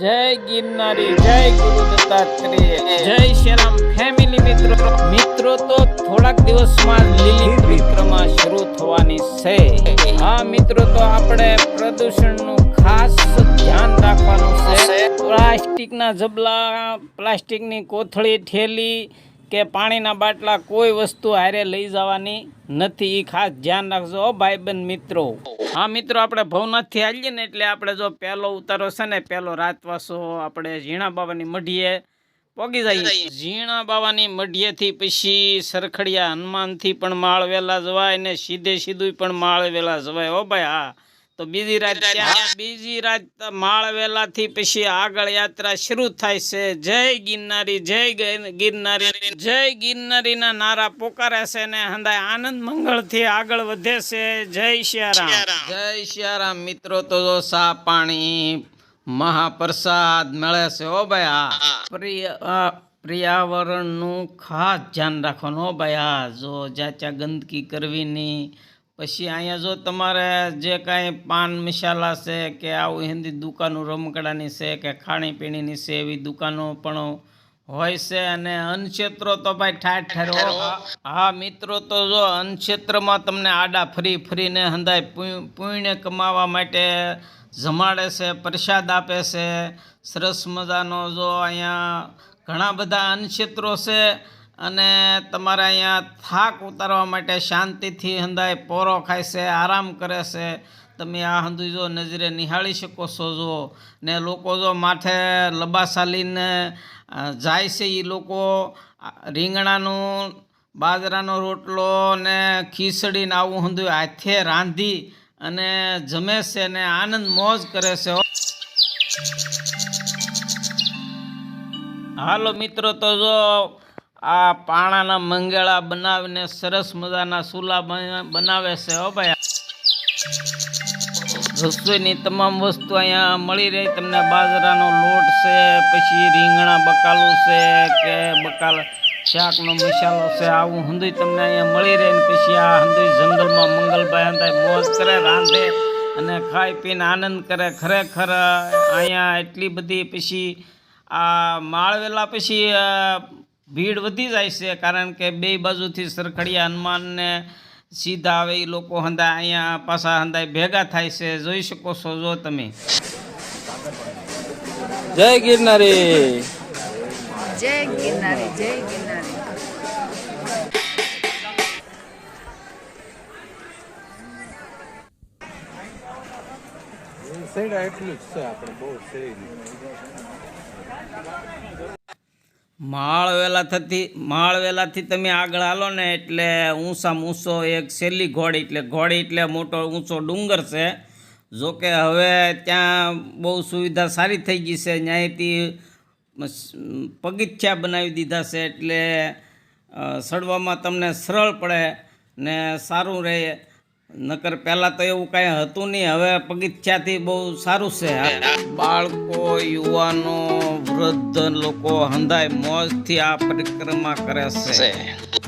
જય ગિરનારી, જય ગુરુ દત્તાત્રેય, જય શ્રીરામ ફેમિલી મિત્રો. મિત્રો તો થોડાક દિવસમાં લીલી પરિક્રમા શરૂ થવાની છે. હા, મિત્રો તો આપણે પ્રદૂષણનું ખાસ ધ્યાન રાખવાનું છે. પ્લાસ્ટિકના જબલા, પ્લાસ્ટિકની કોથળી, થેલી કે પાણીના બાટલા કોઈ વસ્તુ હારે લઈ જવાની નથી. એ ખાસ ધ્યાન રાખજો ભાઈબંધ મિત્રો. હા મિત્રો, આપણે ભવનાથથી આવીએ ને એટલે આપણે જો પહેલો ઉતારો છે ને, પહેલો રાતવાસો આપણે ઝીણા બાવાની મઢીએ પોગી જઈએ. ઝીણા બાવાની મઢીએથી પછી સરખડિયા હનુમાનથી પણ માળ વેલા જવાય ને સીધે સીધું પણ માળ વેલા જવાય. હો ભાઈ, હા. તો બીજી રાત બીજી રાત માળ વેલાથી પછી આગળ યાત્રા શરૂ થાય છે. જય ગિરનારી જય ગિરનારી જય ગિરનારીના નારા પોકારે છે ને હંદાય આનંદ મંગળથી આગળ વધે છે. જય શિયારામ. જય શિયારામ. મિત્રો તો જો સા પાણી મહાપ્રસાદ મળે છે ઓ ભાઈ હા. પ્રિય પર્યાવરણનું ખાસ ધ્યાન રાખવાનું હો ભાઈ હા જો જ્યાં ત્યાં ગંદકી કરવી નહીં પછી અહીંયા જો તમારે જે કાંઈ પાન મસાલા છે કે આવું હિન્દી દુકાનો રમકડાની છે કે ખાણીપીણીની છે એવી દુકાનો પણ હોય છે અને અન્નક્ષેત્રો તો ભાઈ ઠાર ઠેર હા. મિત્રો તો જો અન્નક્ષેત્રમાં તમને આડા ફરી ફરીને હંધાય પુણ્ય પુણ્ય કમાવા માટે જમાડે છે પ્રસાદ આપે છે સરસ મજાનો જો અહીંયા ઘણા બધા અન્નક્ષેત્રો છે. અને તમારે અહીંયા થાક ઉતારવા માટે શાંતિથી હંધાય પોરો ખાય છે આરામ કરે છે. તમે આ હંધુ જો નજરે નિહાળી શકો છો જો. ને લોકો જો માથે લબાસાલીને અ, જાય છે એ લોકો રીંગણાનું બાજરાનો રોટલો ને ખીચડીને આવું હંધું હાથે રાંધી અને જમે છે ને આનંદ મોજ કરે છે. હાલો મિત્રો તો જો આ પાણાના મંગેળા બનાવીને સરસ મજાના બના- બનાવે છે, હો ભાઈ. રસોઈની તમામ વસ્તુ અહીંયા મળી રહી. તમને બાજરાનો લોટ છે, પછી રીંગણા બકાલું છે, કે બકાલ શાકનો મસાલો છે, આવું હંધુય તમને અહીંયા મળી રહે. ને પછી આ હંધુય જંગલમાં મંગલભાઈ હંધાય મોજ કરે, રાંધે અને ખાઈ પીને આનંદ કરે. ખરેખર અહીંયા એટલી બધી પછી આ માળવેલા પછી ભીડ વધી જાય છે કારણ કે બે બાજુથી સરખડિયા હનુમાનને સીધા આવે એ લોકો હંદા અહીંયા પાછા હંધાય ભેગા થાય છે. જોઈ શકો છો જો તમે. જય ગિરનારી. જય ગિરનારી જય ગિરનારી. એટલું જ છે આપણે બહુ સહી માળ વેલા થતી, માળ વેલાથી તમે આગળ હાલો ને એટલે ઊંચામાં ઊંચો એક છેલ્લી ઘોડી એટલે ઘોડી એટલે મોટો ઊંચો ડુંગર છે. જો કે હવે ત્યાં બહુ સુવિધા સારી થઈ ગઈ છે. ત્યાંથી મસ- બનાવી દીધા છે એટલે સડવામાં તમને સરળ પડે ને સારું રહે. નકર પહેલાં તો એવું કાંઈ હતું નહીં, હવે પગથિયાથી બહુ સારું છે. બાળકો, યુવાનો વૃદ્ધ લોકો હંધાય મોજથી આ પરિક્રમા કરે છે.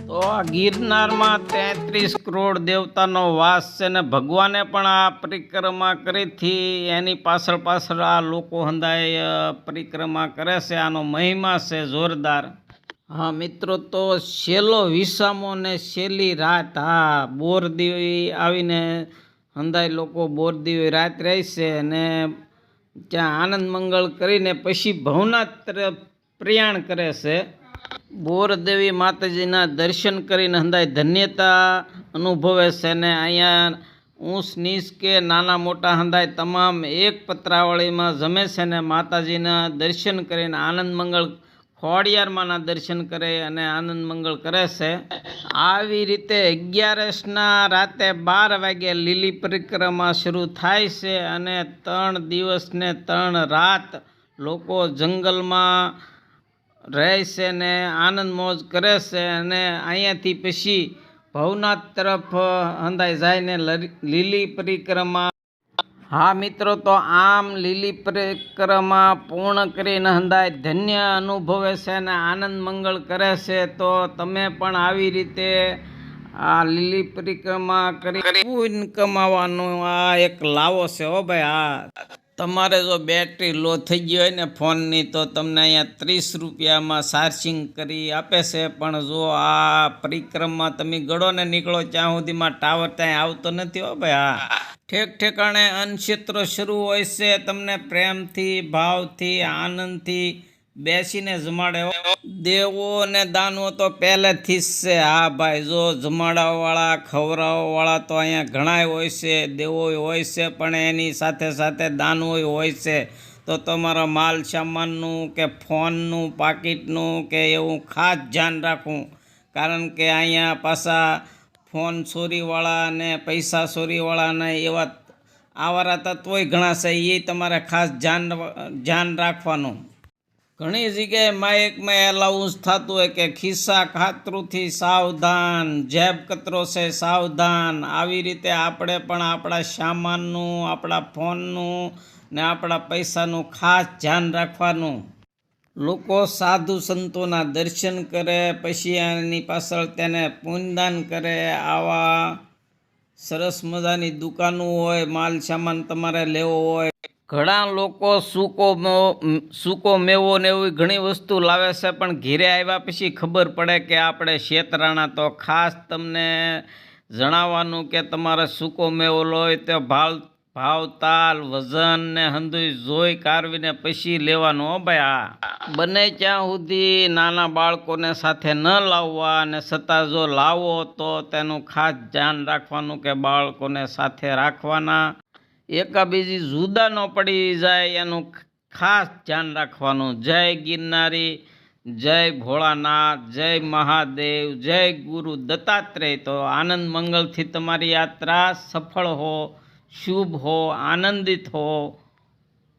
તો આ ગિરનારમાં તેત્રીસ કરોડ દેવતાનો વાસ છે ને ભગવાને પણ આ પરિક્રમા કરીથી એની પાછળ પાછળ આ લોકો હંધાય પરિક્રમા કરે છે. આનો મહિમા છે જોરદાર. હા મિત્રો તો છેલ્લો વિસામો ને છેલ્લી રાત હા બોરદેવી આવીને હંધાય લોકો બોરદેવી રાત રહેશે અને ત્યાં આનંદ મંગળ કરીને પછી ભવનાથ તરફ પ્રયાણ કરે છે. બોરદેવી માતાજીના દર્શન કરીને હંદાય ધન્યતા અનુભવે છે ને અહીંયા ઊંસ નીસ કે નાના મોટા હંદાય તમામ એક પત્રાવળીમાં જમે છે ને માતાજીના દર્શન કરીને આનંદ મંગળ ખોડિયારમાંના દર્શન કરે અને આનંદ મંગળ કરે છે. આવી રીતે અગિયારસના રાતે બાર વાગે લીલી પરિક્રમા શરૂ થાય છે અને ત્રણ દિવસ ને ત્રણ રાત લોકો જંગલમાં રહે છે ને આનંદ મોજ કરે છે અને અહીંયાથી પછી ભવનાથ તરફ હંધાઈ જાય ને લીલી પરિક્રમા હા મિત્રો તો આમ લીલી પરિક્રમા પૂર્ણ કરીને હંધાય ધન્ય અનુભવે છે અને આનંદ મંગળ કરે છે તો તમે પણ આવી રીતે આ લીલી પરિક્રમા કરી પુણ્ય કમાવાનો આ એક લાવો છે હો ભાઈ હા. તમારે જો બેટરી લો થઈ ગઈ હોય ને ફોનની, તો તમને અહીંયા ત્રીસ રૂપિયામાં ચાર્જિંગ કરી આપે છે. પણ જો આ પરિક્રમમાં તમે ગળો ને નીકળો ત્યાં સુધીમાં ટાવર ત્યાં આવતો નથી હો ભાઈ. હા. ઠેક ઠેકાણે અનક્ષેત્રો શરૂ હોય છે. તમને પ્રેમથી, ભાવથી, આનંદથી બેસીને જમાડે. દેવો ને દાનવો તો પહેલેથી જ છે. હા ભાઈ, જો જમાડાવાળા ખવડાવવાળા તો અહીંયા ઘણાય હોય છે દેવો હોય છે, પણ એની સાથે સાથે દાનવો હોય છે. તો તમારા માલ સામાનનું કે ફોનનું, પાકીટનું કે એવું ખાસ ધ્યાન રાખવું. કારણ કે અહીંયા પાછા ફોન ચોરીવાળા ને પૈસા ચોરીવાળા ને એવા આવારા તત્વોય ઘણા છે એ તમારે ખાસ ધ્યાન ધ્યાન રાખવાનું. ઘણી જગ્યાએ માઇકમાં એલાઉન્સ થતું હોય કે ખિસ્સા ખાતરુથી સાવધાન, જેબ કતરો છે સાવધાન. આવી રીતે આપણે પણ આપણા સામાનનું, આપણા ફોનનું ને આપણા પૈસાનું ખાસ ધ્યાન રાખવાનું. લોકો સાધુ સંતોના દર્શન કરે, પછી એની પાછળ તેને પૂનદાન કરે. આવા સરસ મજાની દુકાનો હોય, માલ સામાન તમારે લેવો હોય ઘણા લોકો સૂકો સૂકો મેવો ને એવી ઘણી વસ્તુ લાવે છે, પણ ઘેરે આવ્યા પછી ખબર પડે કે આપણે શેતરાણા તો ખાસ તમને જણાવવાનું કે તમારે સૂકો મેવો લોય તો ભાવ ભાવ, તાલ, વજન ને હંધુય જોઈ કારવીને પછી લેવાનું ભાઈ આ. બને ત્યાં સુધી નાના બાળકોને સાથે ન લાવવા અને છતાં જો લાવો તો તેનું ખાસ ધ્યાન રાખવાનું કે બાળકોને સાથે રાખવાના. એકાબીજી જુદા ન પડી જાય એનું ખાસ ધ્યાન રાખવાનું. જય ગિરનારી, જય ભોળાનાથ, જય મહાદેવ, જય ગુરુ દત્તાત્રેય. તો આનંદ મંગળથી તમારી યાત્રા સફળ હો, શુભ હો, આનંદિત હો.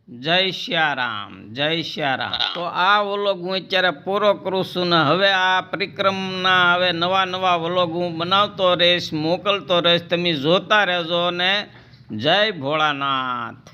જય શ્યારામ જય શ્યારામ. તો આ વ્લોગ હું અત્યારે પૂરો કરું છું ને હવે આ પરિક્રમના હવે નવા નવા વ્લોગ હું બનાવતો રહીશ, મોકલતો રહીશ. તમે જોતા રહેજો ને જય ભોળાનાથ.